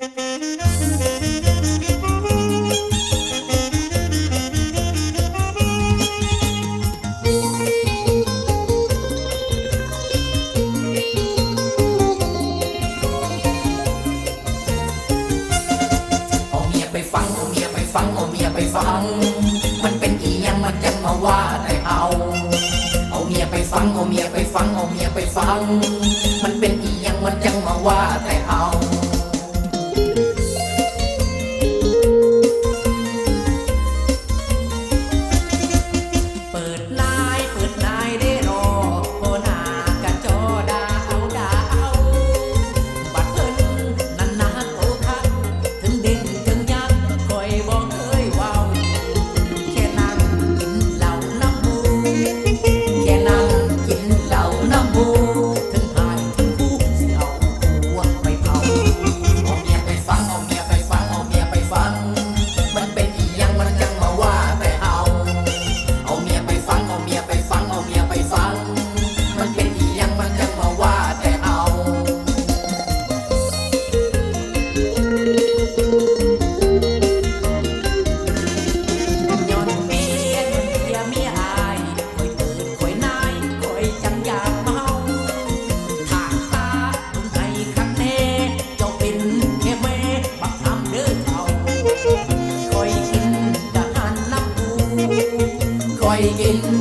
เอาเมียไปฟังเอาเมียไปฟังเอาเมียไปฟัง มันเป็นอีหยังมันจะมาว่าแต่เอา เอาเมียไปฟังเอาเมียไปฟังเอาเมียไปฟัง มันเป็นอีหยังมันจะมาว่าแต่เอา กิน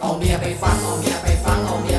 เอาเมียไปฟังเอาเมียไปฟังเอาเมีย